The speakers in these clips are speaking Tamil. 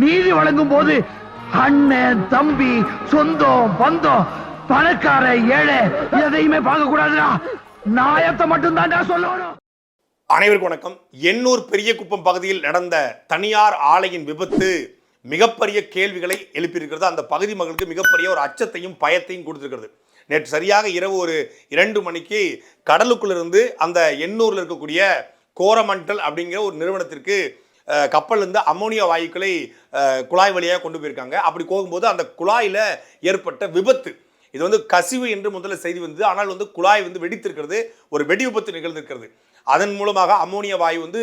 நீதி வழங்கும் போது அண்ணன் தம்பி சொந்தம் பந்தம் பணக்கார ஏழை எதையுமே பார்க்க கூடாதுடா நாயத்தை மட்டும் சொல்லணும். அனைவருக்கும் வணக்கம். எண்ணூர் பெரிய குப்பம் பகுதியில் நடந்த தனியார் ஆலையின் விபத்து மிகப்பெரிய கேள்விகளை எழுப்பியிருக்கிறது. அந்த பகுதி மக்களுக்கு மிகப்பெரிய ஒரு அச்சத்தையும் பயத்தையும் கொடுத்திருக்கிறது. நேற்று சரியாக இரவு ஒரு இரண்டு மணிக்கு கடலுக்குள்ளிருந்து அந்த எண்ணூரில் இருக்கக்கூடிய கோரமண்டல் அப்படிங்கிற ஒரு நிறுவனத்திற்கு அஹ், கப்பல்ல அமோனியா வாயுக்களை குழாய் வழியாக கொண்டு போயிருக்காங்க. அப்படி போகும்போது அந்த குழாயில் ஏற்பட்ட விபத்து. இது வந்து கசிவு என்று முதல்ல செய்தி வந்தது. ஆனால் வந்து குழாய் வந்து வெடித்திருக்கிறது. ஒரு வெடி விபத்து நிகழ்ந்திருக்கிறது. அதன் மூலமாக அமோனியா வாயு வந்து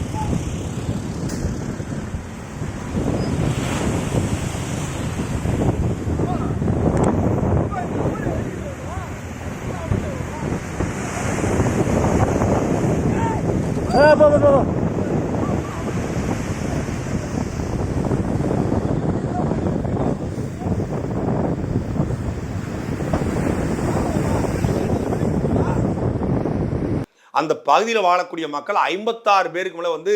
அந்த பகுதியில் வாழக்கூடிய மக்கள் ஐம்பத்தாறு பேருக்கு மேலே வந்து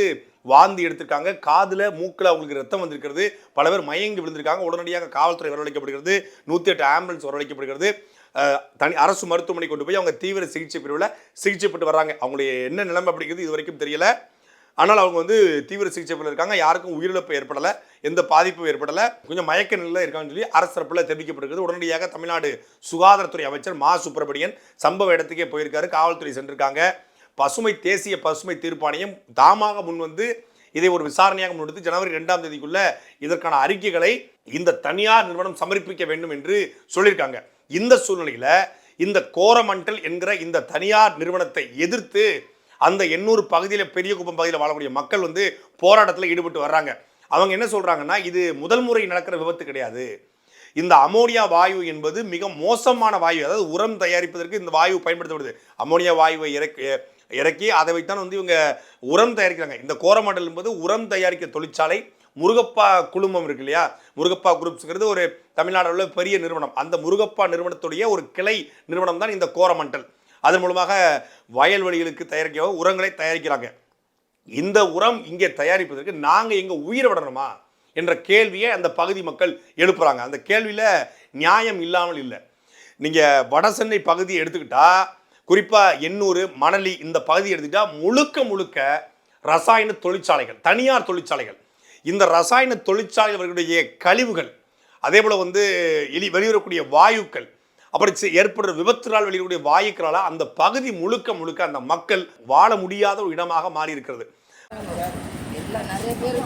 வாந்தி எடுத்திருக்காங்க. காதில் மூக்கில் அவங்களுக்கு ரத்தம் வந்திருக்கிறது. பல பேர் மயங்கி விழுந்திருக்காங்க. உடனடியாக காவல்துறை வரவழைக்கப்படுகிறது. நூற்றி எட்டு ஆம்புலன்ஸ் வரவழைக்கப்படுகிறது. தனி அரசு மருத்துவமனை கொண்டு போய் அவங்க தீவிர சிகிச்சை பிரிவில் சிகிச்சை பெற்று வர்றாங்க. அவங்களுடைய என்ன நிலைமை அப்படிங்கிறது இது வரைக்கும் தெரியல. ஆனால் அவங்க வந்து தீவிர சிகிச்சை பிரிவில் இருக்காங்க. யாருக்கும் உயிரிழப்பு ஏற்படலை. எந்த பாதிப்பும் ஏற்படலை. கொஞ்சம் மயக்க நிலையில் இருக்காங்கன்னு சொல்லி அரசு தரப்பில் தெரிவிக்கப்படுகிறது. உடனடியாக தமிழ்நாடு சுகாதாரத்துறை அமைச்சர் மா. சுப்பிரமணியன் சம்பவ இடத்துக்கே போயிருக்காரு. காவல்துறை சென்றிருக்காங்க. பசுமை தேசிய பசுமை தீர்ப்பாணையம் தாமாக முன்வந்து இதை ஒரு விசாரணையாக முன்னெடுத்து ஜனவரி ரெண்டாம் தேதிக்குள்ள இதற்கான அறிக்கைகளை இந்த தனியார் நிறுவனம் சமர்ப்பிக்க வேண்டும் என்று சொல்லியிருக்காங்க. இந்த சூழ்நிலையில் இந்த கோரமண்டல் என்கிற இந்த தனியார் நிறுவனத்தை எதிர்த்து அந்த எண்ணூறு பகுதியில் பெரிய குப்பம் பகுதியில் வாழக்கூடிய மக்கள் வந்து போராட்டத்தில் ஈடுபட்டு வர்றாங்க. அவங்க என்ன சொல்கிறாங்கன்னா இது முதல் முறை நடக்கிற விபத்து கிடையாது. இந்த அமோனியா வாயு என்பது மிக மோசமான வாயு அதாவது உரம் தயாரிப்பதற்கு இந்த வாயு பயன்படுத்தப்படுது. அமோனியா வாயுவை இறக்கி இறக்கி அதை வைத்தான் வந்து இவங்க உரம் தயாரிக்கிறாங்க. இந்த கோரமண்டல் என்பது உரம் தயாரிக்க தொழிற்சாலை முருகப்பா குழுமம் இருக்கு இல்லையா? முருகப்பா குரூப்ஸுங்கிறது ஒரு தமிழ்நாட்டில் உள்ள பெரிய நிறுவனம். அந்த முருகப்பா நிறுவனத்துடைய ஒரு கிளை நிறுவனம் தான் இந்த கோரமண்டல் அதன் மூலமாக வயல்வெளிகளுக்கு தயாரிக்க உரங்களை தயாரிக்கிறாங்க. இந்த உரம் இங்கே தயாரிப்பதற்கு நாங்கள் எங்கள் உயிரை விடணுமா என்ற கேள்வியை அந்த பகுதி மக்கள் எழுப்புறாங்க. அந்த கேள்வியில் நியாயம் இல்லாமல் இல்லை. நீங்கள் வடசென்னை பகுதி எடுத்துக்கிட்டால் குறிப்பாக எண்ணூறு மணலி இந்த பகுதி எடுத்துக்கிட்டால் முழுக்க முழுக்க ரசாயன தொழிற்சாலைகள் தனியார் தொழிற்சாலைகள். இந்த ரசாயன தொழிற்சாலைகளுடைய கழிவுகள் அதே போல் வந்து எலி வெளிவரக்கூடிய வாயுக்கள் அப்புறம் ஏற்படுற விபத்தினால் வெளியிடக்கூடிய வாயுக்களால் அந்த பகுதி முழுக்க முழுக்க அந்த மக்கள் வாழ முடியாத ஒரு இடமாக மாறி இருக்கிறது எல்லாம் நிறைய பேர்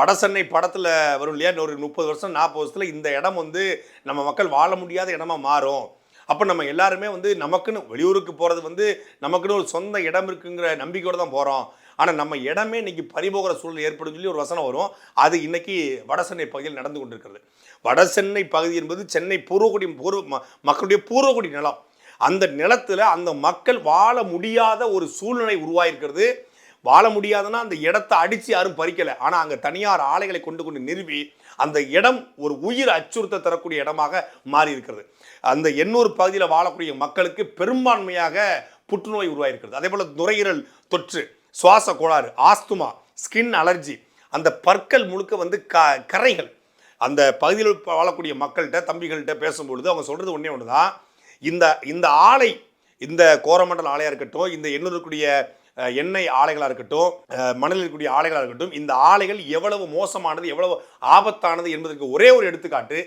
வடசென்னை படத்தில் வரும் இல்லையா? ஒரு முப்பது வருஷம் நாற்பது வருஷத்தில் இந்த இடம் வந்து நம்ம மக்கள் வாழ முடியாத இடமா மாறும். அப்போ நம்ம எல்லாருமே வந்து நமக்குன்னு வெளியூருக்கு போகிறது வந்து நமக்குன்னு ஒரு சொந்த இடம் இருக்குங்கிற நம்பிக்கையோடு தான் போகிறோம் ஆனால் நம்ம இடமே இன்னைக்கு பறிபோகிற சூழல் ஏற்படும் சொல்லி ஒரு வசனம் வரும். அது இன்னைக்கு வடசென்னை பகுதியில் நடந்து கொண்டிருக்கிறது. வடசென்னை பகுதி என்பது சென்னை பூர்வக்குடி பூர்வ ம- மக்களுடைய பூர்வக்குடி நிலம். அந்த நிலத்தில் அந்த மக்கள் வாழ முடியாத ஒரு சூழ்நிலை உருவாயிருக்கிறது. வாழ முடியாதுன்னா அந்த இடத்த அடித்து யாரும் பறிக்கலை. ஆனால் அங்கே தனியார் ஆலைகளை கொண்டு கொண்டு நிறுவி அந்த இடம் ஒரு உயிர் அச்சுறுத்த தரக்கூடிய இடமாக மாறி இருக்கிறது அந்த எண்ணூர் பகுதியில் வாழக்கூடிய மக்களுக்கு பெரும்பான்மையாக புற்றுநோய் உருவாகிருக்கிறது அதே போல் நுரையீரல் தொற்று சுவாச கோளாறு ஆஸ்துமா ஸ்கின் அலர்ஜி அந்த பற்கள் முழுக்க வந்து க கரைகள். அந்த பகுதியில் வாழக்கூடிய மக்கள்கிட்ட தம்பிகள்கிட்ட பேசும்பொழுது அவங்க சொல்கிறது ஒன்றே ஒன்று தான் இந்த இந்த ஆலை இந்த கோரமண்டல் ஆலையாக இருக்கட்டும் இந்த எண்ணூருக்குரிய எண்ணெய் ஆலைகளாக இருக்கட்டும் மணலில் இருக்கக்கூடிய ஆலைகளாக இருக்கட்டும் இந்த ஆலைகள் எவ்வளவு மோசமானது எவ்வளவு ஆபத்தானது என்பதற்கு ஒரே ஒரு எடுத்துக்காட்டு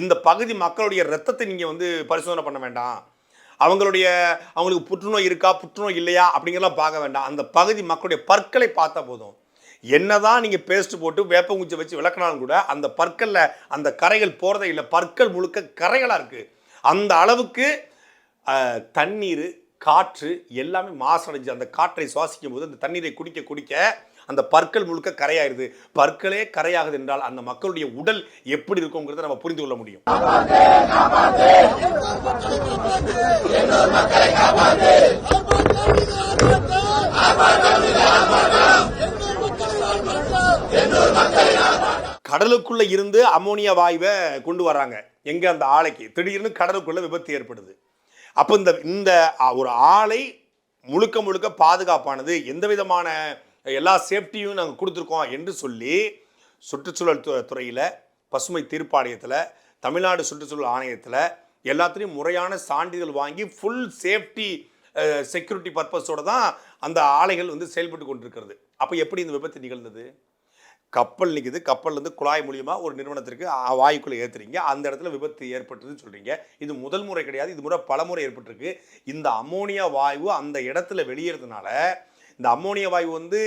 இந்த பகுதி மக்களுடைய ரத்தத்தை நீங்கள் வந்து பரிசோதனை பண்ண வேண்டாம். அவங்களுடைய அவங்களுக்கு புற்றுநோய் இருக்கா புற்றுநோய் இல்லையா அப்படிங்கிறலாம் பார்க்க வேண்டாம். அந்த பகுதி மக்களுடைய பற்களை பார்த்தா போதும். என்னதான் நீங்கள் பேஸ்ட் போட்டு வேப்பங்குச்சி வச்சு விளக்கினாலும் கூட அந்த பற்களில் அந்த கரைகள் போகிறதே இல்லை. பற்கள் முழுக்க கரைகளாக இருக்குது அந்த அளவுக்கு தண்ணீர் காற்று எல்லாமே மாசடைஞ்சு அந்த காற்றை சுவாசிக்கும் போது அந்த தண்ணீரை குடிக்க குடிக்க அந்த பற்கள் முழுக்க கரையாயிருது பற்களே கரையாகுது என்றால் அந்த மக்களுடைய உடல் எப்படி இருக்குங்கிறத நம்ம புரிந்து கொள்ள முடியும். கடலுக்குள்ள இருந்து அமோனியா வாயுவை கொண்டு வர்றாங்க. எங்க அந்த ஆலைக்கு? திடீர்னு கடலுக்குள்ள விபத்து ஏற்படுது. அப்போ இந்த இந்த ஒரு ஆலை முழுக்க முழுக்க பாதுகாப்பானது எந்த விதமான எல்லா சேஃப்டியும் நாங்கள் கொடுத்துருக்கோம் என்று சொல்லி சுற்றுச்சூழல் து- துறையில் பசுமை தீர்ப்பாணையத்தில் தமிழ்நாடு சுற்றுச்சூழல் ஆணையத்தில் எல்லாத்துலேயும் முறையான சான்றிதழ் வாங்கி ஃபுல் சேஃப்டி செக்யூரிட்டி பர்பஸோட தான் அந்த ஆலைகள் வந்து செயல்பட்டு கொண்டிருக்கிறது. அப்போ எப்படி இந்த விபத்து நிகழ்ந்தது? கப்பல் நிற்குது கப்பல் வந்து குழாய் மூலியமாக ஒரு நிறுவனத்திற்கு வாயுக்குள்ளே ஏற்றுறீங்க அந்த இடத்துல விபத்து ஏற்பட்டதுன்னு சொல்கிறீங்க இது முதல் முறை கிடையாது. இது முறை பல முறை ஏற்பட்டிருக்கு. இந்த அம்மோனியா வாயு அந்த இடத்துல வெளியேறதுனால இந்த அம்மோனியா வாயு வந்து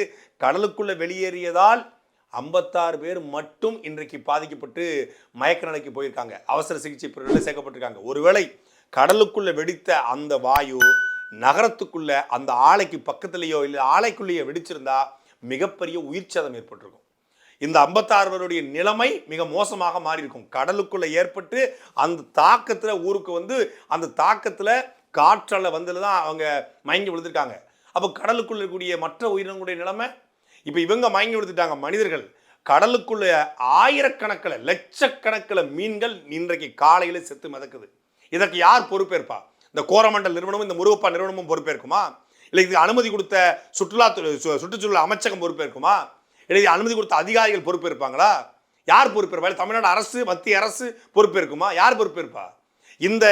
கடலுக்குள்ளே வெளியேறியதால் ஐம்பத்தாறு பேர் மட்டும் இன்றைக்கு பாதிக்கப்பட்டு மயக்க நிலைக்கு போயிருக்காங்க. அவசர சிகிச்சை பிரிவில் சேர்க்கப்பட்டிருக்காங்க. ஒருவேளை கடலுக்குள்ளே வெடித்த அந்த வாயு நகரத்துக்குள்ளே அந்த ஆலைக்கு பக்கத்துலேயோ இல்லை ஆலைக்குள்ளேயோ வெடிச்சிருந்தா மிகப்பெரிய உயிர் சேதம் ஏற்பட்டிருக்கும். இந்த ஐம்பத்தாறுவருடைய நிலைமை மிக மோசமாக மாறி இருக்கும் ஏற்பட்டு அந்த தாக்கத்தில் ஊருக்கு வந்து அந்த தாக்கத்தில் காற்றால வந்ததில் தான் அவங்க மயங்கி விழுந்திருக்காங்க. அப்போ கடலுக்குள்ள இருக்கக்கூடிய மற்ற உயிரினங்களுடைய நிலைமை? இப்போ இவங்க மயங்கி விழுந்துட்டாங்க மனிதர்கள். கடலுக்குள்ள ஆயிரக்கணக்கில் லட்சக்கணக்கில் மீன்கள் இன்றைக்கு காலையில் செத்து மிதக்குது. இதற்கு யார் பொறுப்பேற்பா? இந்த கோரமண்டல் நிறுவனமும் இந்த முருகப்பா நிறுவனமும் பொறுப்பேற்குமா? இல்லை இதுக்கு அனுமதி கொடுத்த சுற்றுலா சு- சுற்றுச்சூழல் அமைச்சகம் பொறுப்பேற்குமா? இல்லை அனுமதி கொடுத்த அதிகாரிகள் பொறுப்பேற்பாங்களா? யார் பொறுப்பேற்பா இல்லை தமிழ்நாடு அரசு மத்திய அரசு பொறுப்பேற்குமா? யார் பொறுப்பேற்பா? இந்த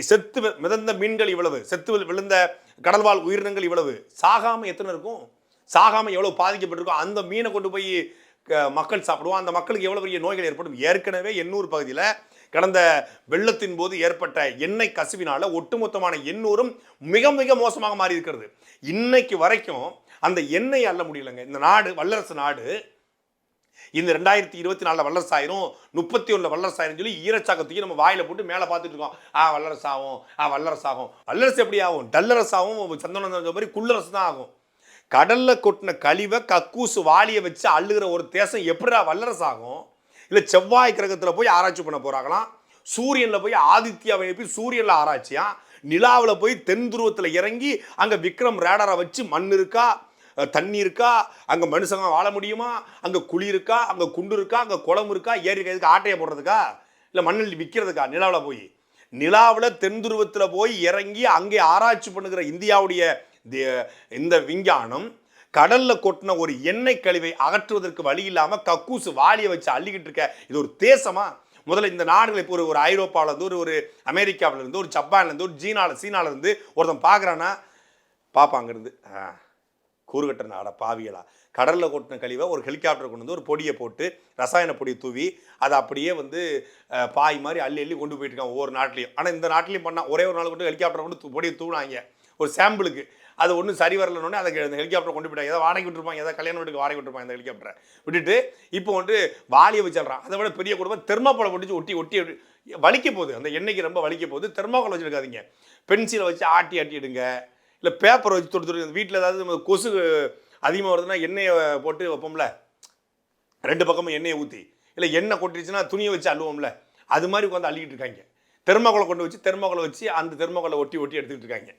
செத்து மிதந்த மீன்கள் இவ்வளவு செத்து விழுந்த கடல்வாழ் உயிரினங்கள் இவ்வளவு சாகாமல் எத்தனை இருக்கும்? சாகாமல் எவ்வளோ பாதிக்கப்பட்டிருக்கும் அந்த மீனை கொண்டு போய் க- மக்கள் சாப்பிடுவோம். அந்த மக்களுக்கு எவ்வளோ பெரிய நோய்கள் ஏற்படும்? ஏற்கனவே எண்ணூர் பகுதியில் கடந்த வெள்ளத்தின் போது ஏற்பட்ட எண்ணெய் கசிவினால் ஒட்டுமொத்தமான எண்ணூரும் மிக மிக மோசமாக மாறி இருக்கிறது இன்னைக்கு வரைக்கும் அந்த எண்ணெய் அள்ள முடியலங்க. இந்த நாடு வல்லரசு நாடு இந்த ரெண்டாயிரத்தி இருபத்தி நாலில் வல்லரசாயிரும் முப்பத்தி ஒன்றில் வல்லரசு சொல்லி ஈரச்சாக்கத்துக்கு நம்ம வாயில் போட்டு மேலே பார்த்துட்டு இருக்கோம். ஆ வல்லரசு ஆகும் ஆ வல்லரசு ஆகும் வல்லரசு எப்படி ஆகும்? டல்லரசாகவும் ஆகும் சந்தனம் மாதிரி குள்ளரசு தான் ஆகும். கடலில் கொட்டின கழிவை கக்கூசு வாளியை வச்சு அள்ளுகிற ஒரு தேசம் எப்படிடா வல்லரசு ஆகும் இல்லை செவ்வாய் கிரகத்தில் போய் ஆராய்ச்சி பண்ண போகிறாங்களாம் சூரியனில் போய் ஆதித்யாவை எழுப்பி சூரியனில் ஆராய்ச்சியா நிலாவில் போய் தென் துருவத்தில் இறங்கி அங்கே விக்ரம் ரேடரை வச்சு மண் இருக்கா? தண்ணி இருக்கா? அங்கே மனுஷங்க வாழ முடியுமா? அங்கே குழி இருக்கா? அங்கே குண்டு இருக்கா? அங்கே குளம் இருக்கா? ஏரி இருக்கா, இதுக்கு ஆட்டையை போடுறதுக்கா? இல்லை மண்ணில் விற்கிறதுக்கா நிலாவில் போய். நிலாவில் தென் துருவத்தில் போய் இறங்கி அங்கே ஆராய்ச்சி பண்ணுகிற இந்தியாவுடைய இந்த விஞ்ஞானம் கடலில் கொட்டின ஒரு எண்ணெய் கழிவை அகற்றுவதற்கு வழி இல்லாமல் கக்கூசு வாளியை வச்சு அள்ளிக்கிட்டு இருக்க. இது ஒரு தேசமா? முதல்ல இந்த நாடுகள் இப்போ ஒரு ஒரு ஐரோப்பாவிலேருந்து ஒரு ஒரு அமெரிக்காவிலேருந்து ஒரு ஜப்பான்லேருந்து ஒரு சீனாவில் சீனாவிலேருந்து ஒருத்தன் பார்க்குறானா பார்ப்பாங்கிறது ஆ, கூறுகட்ட நாட பாவியலா கடலில் கொட்டின கழிவை ஒரு ஹெலிகாப்டர் கொண்டு வந்து ஒரு பொடியை போட்டு ரசாயன பொடியை தூவி அதை அப்படியே வந்து பாய் மாதிரி அள்ளி அள்ளி கொண்டு போயிட்டுருக்காங்க ஒவ்வொரு நாட்டிலையும். ஆனால் இந்த நாட்டிலையும் பண்ணால் ஒரே ஒரு நாள் கொண்டு ஹெலிகாப்டர் கொண்டு பொடியை தூவினாங்க. ஒரு சாம்பிளுக்கு. அது ஒன்றும் சரி வரலன்னு அதை அந்த ஹெலிகாப்டர் கொண்டு போயிட்டாங்க. ஏதாவது வாடகை விட்டுருப்பாங்க ஏதாவது கல்யாணம் வீட்டுக்கு வாடகை விட்டுருப்பாங்க அந்த ஹெலிகாப்டரை. விட்டுட்டு இப்போ வந்து வாளியை வச்சிடுறான் அதை விட பெரிய குடும்பம் தெர்மாப்போலை போட்டு ஒட்டி ஒட்டி வலிக்க போகுது. அந்த எண்ணெய்க்கு ரொம்ப வலிக்க போகுது. தெர்மாக்கோல் வச்சுருக்காதீங்க. பென்சிலை வச்சு ஆட்டி ஆட்டி எடுங்க. இல்லை பேப்பரை வச்சு தொட்டு தொட்டு வீட்டில் ஏதாவது நம்ம கொசு அதிகமாக வருதுன்னா எண்ணெயை போட்டு வைப்போம்ல. ரெண்டு பக்கமும் எண்ணெயை ஊற்றி இல்லை எண்ணெய் கொட்டிருச்சுன்னா துணியை வச்சு அழுவோம்ல அது மாதிரி உட்காந்து அள்ளிக்கிட்டு இருக்காங்க. தெர்மோக்கோலை கொண்டு வச்சு தெர்மாக்கோலை வச்சு அந்த தெர்மாக்கோலை ஒட்டி ஒட்டி எடுத்துக்கிட்டு இருக்காங்க.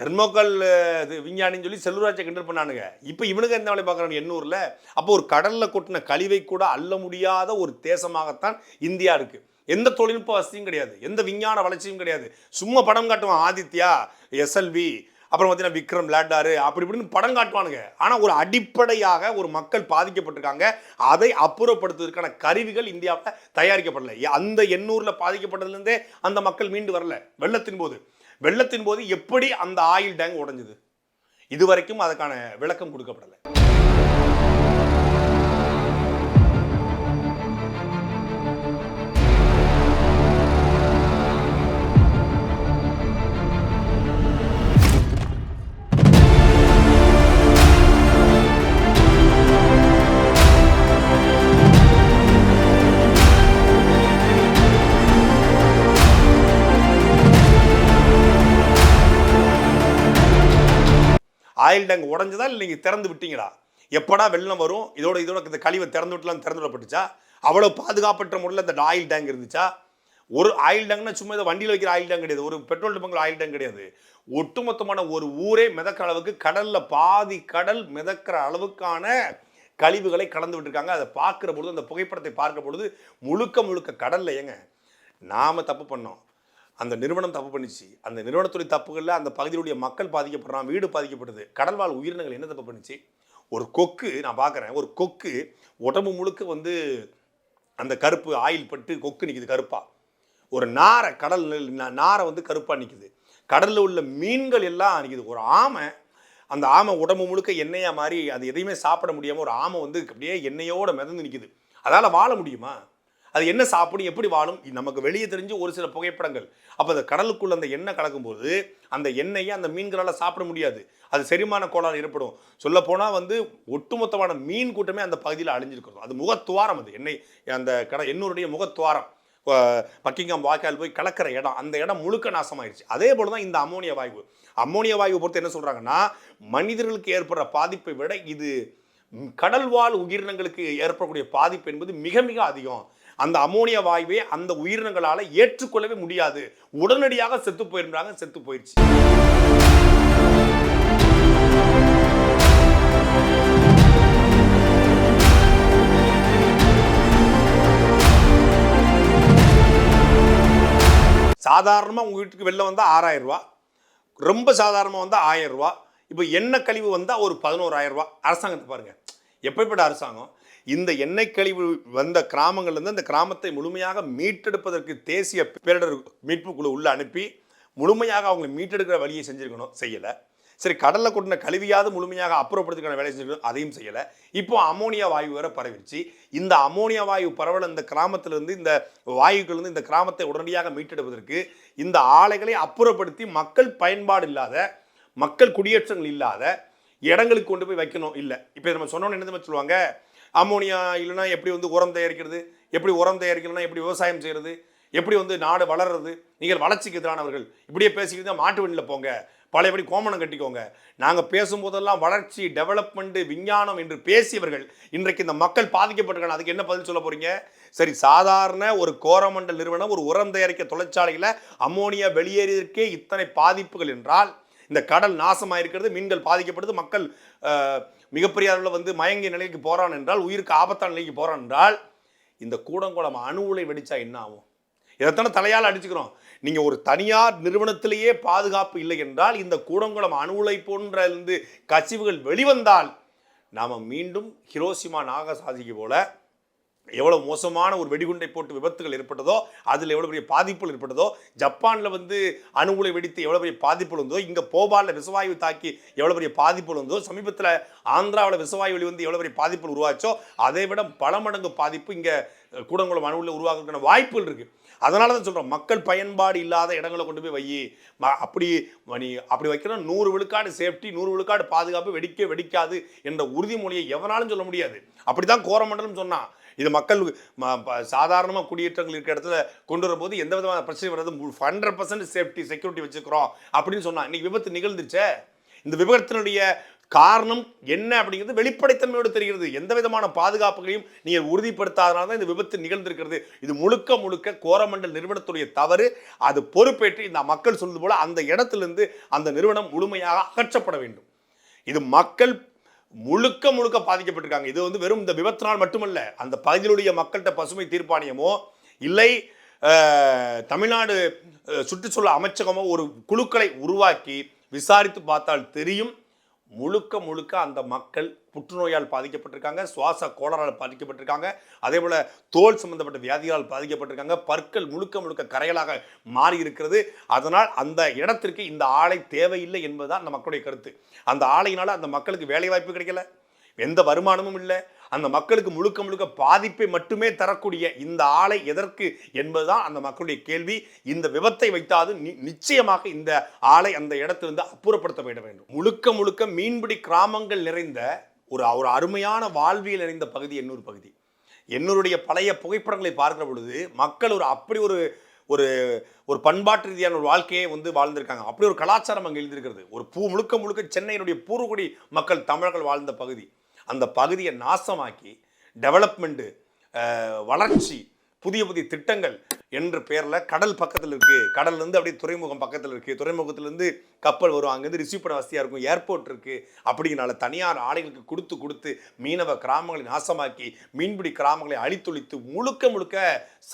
தெர்மோக்கல் இது விஞ்ஞானின்னு சொல்லி செல்வராஜை கிண்டல் பண்ணானுங்க. இப்போ இவனுக்கு எந்த வேலை பார்க்குறாங்க எண்ணூரில்? அப்போ ஒரு கடலில் கொட்டின கழிவை கூட அள்ள முடியாத ஒரு தேசமாகத்தான் இந்தியா இருக்குது எந்த தொழில்நுட்ப வசதியும் கிடையாது. எந்த விஞ்ஞான வளர்ச்சியும் கிடையாது. சும்மா படம் காட்டுவான் ஆதித்யா எஸ்எல்வி அப்புறம் பார்த்தீங்கன்னா விக்ரம் லேட்டாரு அப்படி இப்படின்னு படம் காட்டுவானுங்க. ஆனால் ஒரு அடிப்படையாக ஒரு மக்கள் பாதிக்கப்பட்டிருக்காங்க. அதை அப்புறப்படுத்துவதற்கான கருவிகள் இந்தியாவில் தயாரிக்கப்படலை. அந்த எண்ணூரில் பாதிக்கப்பட்டதுலேருந்தே அந்த மக்கள் மீண்டு வரல. வெள்ளத்தின் போது. வெள்ளத்தின் போது எப்படி அந்த ஆயில் டேங்க் உடைஞ்சது? இதுவரைக்கும் அதுக்கான விளக்கம் கொடுக்கப்படலை. ஆயில் டேங்க் உடஞ்சதா இல்லை நீங்கள் திறந்து விட்டீங்களா? எப்படா வெள்ளம் வரும்? இதோட இதோட இந்த கழிவை திறந்து விட்டலாம் திறந்து விடப்பட்டுச்சா? அவ்வளோ பாதுகாப்பற்ற முறையில் இந்த ஆயில் டேங்க் இருந்துச்சா? ஒரு ஆயில் டேங்க்னா சும்மா இதை வண்டியில் வைக்கிற ஆயில் டேங்க் கிடையாது. ஒரு பெட்ரோல் டேங்க் ஆயில் டேங்க் கிடையாது. ஒட்டுமொத்தமான ஒரு ஊரே மிதக்கிற அளவுக்கு கடலில் பாதி கடல் மிதக்கிற அளவுக்கான கழிவுகளை கலந்து விட்டுருக்காங்க. அதை பார்க்குற பொழுது அந்த புகைப்படத்தை பார்க்குற பொழுது முழுக்க முழுக்க கடல்ல ஏங்க நாம் தப்பு பண்ணோம். அந்த நிறுவனம் தப்பு பண்ணிச்சு. அந்த நிறுவனத்துடைய தப்புகளில் அந்த பகுதியிலுடைய மக்கள் பாதிக்கப்படுறான் வீடு பாதிக்கப்படுது கடல்வாழ் உயிரினங்கள் என்ன தப்பு பண்ணிச்சு? ஒரு கொக்கு நான் பார்க்குறேன் ஒரு கொக்கு உடம்பு முழுக்க வந்து அந்த கருப்பு ஆயில் பட்டு கொக்கு நிற்கிது கருப்பாக ஒரு நாரை கடல் நாரை வந்து கருப்பாக நிற்கிது கடலில் உள்ள மீன்கள் எல்லாம் நிற்கிது ஒரு ஆமை அந்த ஆமை உடம்பு முழுக்க எண்ணெயாக மாதிரி அது எதையுமே சாப்பிட முடியாமல் ஒரு ஆமை வந்து அப்படியே எண்ணெயோடு மிதந்து நிற்கிது அதால் வாழ முடியுமா? அது என்ன சாப்பிடும் எப்படி வாழும் நமக்கு வெளியே தெரிஞ்சு ஒரு சில புகைப்படங்கள். அப்போ அந்த கடலுக்குள்ள அந்த எண்ணெய் கலக்கும்போது அந்த எண்ணெயை அந்த மீன்களால் சாப்பிட முடியாது. அது செரிமான கோளாறு ஏற்படும். சொல்லப்போனால் வந்து ஒட்டுமொத்தமான மீன் கூட்டமே அந்த பகுதியில் அழிஞ்சிருக்கிறோம் அது முகத்துவாரம் அது. எண்ணெய் அந்த கடை எண்ணூருடைய முகத்துவாரம். பக்கிங்காம் வாய்க்கால் போய் கலக்கிற இடம். அந்த இடம் முழுக்க நாசமாயிருச்சு. அதே போல தான் இந்த அம்மோனியா வாயு அம்மோனியா வாயு பொறுத்து என்ன சொல்கிறாங்கன்னா மனிதர்களுக்கு ஏற்படுற பாதிப்பை விட இது கடல்வாழ் உயிரினங்களுக்கு ஏற்படக்கூடிய பாதிப்பு என்பது மிக மிக அதிகம். அந்த அமோனிய வாயுவை அந்த உயிரினங்களால் ஏற்றுக்கொள்ளவே முடியாது. உடனடியாக செத்து போயிருந்தாங்க செத்து போயிடுச்சு சாதாரணமாக உங்கள் வீட்டுக்கு வெளில வந்தால் ஆறாயிரம் ரூபா ரொம்ப சாதாரணமாக வந்தால் ஆயிரம் ரூபா இப்போ எண்ணெய் கழிவு வந்தால் ஒரு பதினோராயிரம் ரூபா அரசாங்கத்தை பாருங்கள் எப்படிப்பட்ட அரசாங்கம்? இந்த எண்ணெய் கழிவு வந்த கிராமங்கள்லேருந்து அந்த கிராமத்தை முழுமையாக மீட்டெடுப்பதற்கு தேசிய பேரிடர் மீட்பு குழு உள்ள அனுப்பி முழுமையாக அவங்களை மீட்டெடுக்கிற வழியை செஞ்சுருக்கணும் செய்யலை. சரி கடலில் கொட்டின கழிவியாவது முழுமையாக அப்புறப்படுத்துக்கான வேலை செஞ்சுருக்கணும் அதையும் செய்யலை. இப்போ அமோனியா வாயு வேற பரவிடுச்சு. இந்த அமோனியா வாயு பரவல் இந்த கிராமத்திலிருந்து இந்த வாயுக்கள் இந்த கிராமத்தை உடனடியாக மீட்டெடுப்பதற்கு இந்த ஆலைகளை அப்புறப்படுத்தி மக்கள் பயன்பாடு இல்லாத மக்கள் குடியேற்றங்கள் இல்லாத இடங்களுக்கு கொண்டு போய் வைக்கணும் இல்லை. இப்போ நம்ம சொன்னோன்னு என்ன சொல்லுவாங்க? அமோனியா இல்லைன்னா எப்படி வந்து உரம் தயாரிக்கிறது? எப்படி உரம் தயாரிக்கணும்னா எப்படி விவசாயம் செய்கிறது எப்படி வந்து நாடு வளர்றது? நீங்கள் வளர்ச்சிக்கு எதிரானவர்கள். இப்படியே பேசிக்கிட்டு மாட்டு வண்டியில் போங்க. பழையபடி கோமணம் கட்டிக்கோங்க. நாங்கள் பேசும்போதெல்லாம் வளர்ச்சி டெவலப்மெண்ட்டு விஞ்ஞானம் என்று பேசியவர்கள் இன்றைக்கு இந்த மக்கள் பாதிக்கப்பட்டிருக்காங்க. அதுக்கு என்ன பதில் சொல்ல போகிறீங்க சரி சாதாரண ஒரு கோரமண்டல் நிறுவனம் ஒரு உரம் தயாரிக்க தொழிற்சாலையில் அம்மோனியா வெளியேறியதற்கே இத்தனை பாதிப்புகள் என்றால் இந்த கடல் நாசமாயிருக்கிறது மீன்கள் பாதிக்கப்படுது மக்கள் மிகப்பெரிய அளவில் வந்து மயங்கிய நிலைக்கு போகிறான் என்றால் உயிருக்கு ஆபத்தான நிலைக்கு போகிறான் என்றால் இந்த கூடங்குளம் அணு உலை வெடித்தா என்ன ஆகும்? இதைத்தானே தலையால் அடிச்சுக்கிறோம். நீங்கள் ஒரு தனியார் நிறுவனத்திலேயே பாதுகாப்பு இல்லை என்றால் இந்த கூடங்குளம் அணு உலை போன்ற இருந்து கசிவுகள் வெளிவந்தால் நாம் மீண்டும் ஹிரோசிமா நாகசாதிக்கு போல எவ்வளோ மோசமான ஒரு வெடிகுண்டை போட்டு விபத்துகள் ஏற்பட்டதோ அதில் எவ்வளோ பெரிய பாதிப்புகள் ஏற்பட்டதோ ஜப்பானில் வந்து அணு உலை வெடித்து எவ்வளோ பெரிய பாதிப்புகள் இருந்ததோ இங்கே போபாலில் விசவாயு தாக்கி எவ்வளோ பெரிய பாதிப்புகள் இருந்ததோ சமீபத்தில் ஆந்திராவில் விசவாயு வெளி வந்து எவ்வளோ பெரிய பாதிப்புகள் உருவாச்சோ அதை விட பல மடங்கு பாதிப்பு இங்கே கூடங்குளம் அணு உள்ள உருவாக்குறதுக்கான வாய்ப்புகள் இருக்குது அதனால தான் சொல்கிறோம் மக்கள் பயன்பாடு இல்லாத இடங்களை கொண்டு போய் வை. ம- அப்படி நீ அப்படி வைக்கணும் நூறு விழுக்காடு சேஃப்டி நூறு விழுக்காடு பாதுகாப்பு வெடிக்க வெடிக்காது என்ற உறுதிமொழியை எவனாலும் சொல்ல முடியாது. அப்படிதான் கோரமண்டலம் சொன்னான். இது மக்கள் சாதாரணமாக குடியேற்றங்கள் இருக்கிற இடத்துல கொண்டு வரும்போது எந்த விதமான பிரச்சனை வராது. ஹண்ட்ரட் பர்சன்ட் சேஃப்டி செக்யூரிட்டி வச்சுக்கிறோம் அப்படின்னு சொன்னால் இன்னைக்கு விபத்து நிகழ்ந்துச்சே இந்த விபத்தினுடைய காரணம் என்ன அப்படிங்கிறது வெளிப்படைத்தன்மையோடு தெரிகிறது. எந்த விதமான பாதுகாப்புகளையும் நீங்கள் உறுதிப்படுத்தாதனால தான் இந்த விபத்து நிகழ்ந்திருக்கிறது. இது முழுக்க முழுக்க கோரமண்டல் நிறுவனத்துடைய தவறு. அது பொறுப்பேற்று இந்த மக்கள் சொல்வது போல அந்த இடத்திலிருந்து அந்த நிறுவனம் முழுமையாக அகற்றப்பட வேண்டும். இது மக்கள் முழுக்க முழுக்க பாதிக்கப்பட்டிருக்காங்க. இது வந்து வெறும் இந்த விபத்தினால் மட்டுமல்ல அந்த பகுதியிலுடைய மக்கள்கிட்ட பசுமை தீர்ப்பாணியமோ இல்லை தமிழ்நாடு சுற்றுச்சூழல் அமைச்சகமோ ஒரு குழுக்களை உருவாக்கி விசாரித்து பார்த்தால் தெரியும். முழுக்க முழுக்க அந்த மக்கள் புற்றுநோயால் பாதிக்கப்பட்டிருக்காங்க சுவாச கோளாறால் பாதிக்கப்பட்டிருக்காங்க அதே போல் தோல் சம்பந்தப்பட்ட வியாதிகளால் பாதிக்கப்பட்டிருக்காங்க பற்கள் முழுக்க முழுக்க கரைகளாக மாறி இருக்கிறது அதனால் அந்த இடத்திற்கு இந்த ஆலை தேவையில்லை என்பதுதான் அந்த மக்களுடைய கருத்து. அந்த ஆலையினால் அந்த மக்களுக்கு வேலை வாய்ப்பு கிடைக்கல எந்த வருமானமும் இல்லை அந்த மக்களுக்கு முழுக்க முழுக்க பாதிப்பை மட்டுமே தரக்கூடிய இந்த ஆலை எதற்கு என்பதுதான் அந்த மக்களுடைய கேள்வி. இந்த விபத்தை வைத்தாது நி- நிச்சயமாக இந்த ஆலை அந்த இடத்திலிருந்து அப்புறப்படுத்தப்பட வேண்டும். முழுக்க முழுக்க மீன்பிடி கிராமங்கள் நிறைந்த ஒரு ஒரு அருமையான வாழ்வியல் நிறைந்த பகுதி எண்ணூர் பகுதி. என்னுடைய பழைய புகைப்படங்களை பார்க்கிற பொழுது மக்கள் ஒரு அப்படி ஒரு ஒரு ஒரு பண்பாட்டு ரீதியான ஒரு வாழ்க்கையை வந்து வாழ்ந்திருக்காங்க. அப்படி ஒரு கலாச்சாரம் அங்கே எழுதியிருக்கிறது ஒரு பூ முழுக்க முழுக்க சென்னையினுடைய பூர்வகுடி மக்கள் தமிழர்கள் வாழ்ந்த பகுதி. அந்த பகுதியை நாசமாக்கி டெவலப்மெண்ட்டு வளர்ச்சி புதிய புதிய திட்டங்கள் என்ற பேரில் கடல் பக்கத்தில் இருக்குது கடல்லேருந்து அப்படியே துறைமுகம் பக்கத்தில் இருக்குது துறைமுகத்துலேருந்து கப்பல் வரும். அங்கேருந்து ரிசீவ் பண்ண வசதியாக இருக்கும். ஏர்போர்ட் இருக்குது அப்படிங்கிறனால தனியார் ஆலைகளுக்கு கொடுத்து கொடுத்து மீனவ கிராமங்களை நாசமாக்கி மீன்பிடி கிராமங்களை அழித்தொழித்து முழுக்க முழுக்க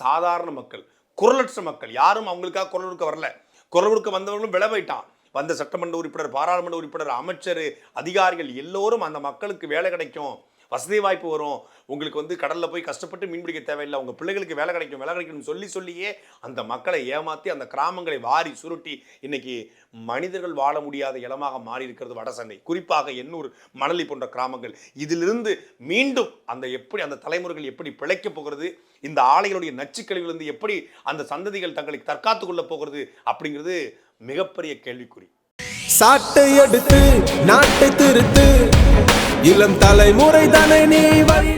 சாதாரண மக்கள் குரலற்ற மக்கள். யாரும் அவங்களுக்காக குரல் கொடுக்க வரல. குரல் கொடுக்க வந்தவர்களும் விளைவிட்டான் வந்த சட்டமன்ற உறுப்பினர் பாராளுமன்ற உறுப்பினர் அமைச்சர் அதிகாரிகள் எல்லோரும் அந்த மக்களுக்கு வேலை கிடைக்கும். வசதி வாய்ப்பு வரும். உங்களுக்கு வந்து கடலில் போய் கஷ்டப்பட்டு மீன் பிடிக்க தேவையில்லை. உங்கள் பிள்ளைகளுக்கு வேலை கிடைக்கும் வேலை கிடைக்கும்னு சொல்லி சொல்லியே அந்த மக்களை ஏமாத்தி அந்த கிராமங்களை வாரி சுருட்டி இன்னைக்கு மனிதர்கள் வாழ முடியாத இடமாக மாறி இருக்கிறது வடசென்னை குறிப்பாக எண்ணூர் மணலி போன்ற கிராமங்கள். இதிலிருந்து மீண்டும் அந்த எப்படி அந்த தலைமுறைகள் எப்படி பிழைக்கப் போகிறது? இந்த ஆலைகளுடைய நச்சுக்கழிவிலிருந்து எப்படி அந்த சந்ததிகள் தங்களை தற்காத்து கொள்ளப் போகிறது? அப்படிங்கிறது மிகப்பெரிய கேள்விக்குறி. சாட்டை எடுத்து நாட்டை திருத்து. இளம் தலைமுறை தானே நீ வழி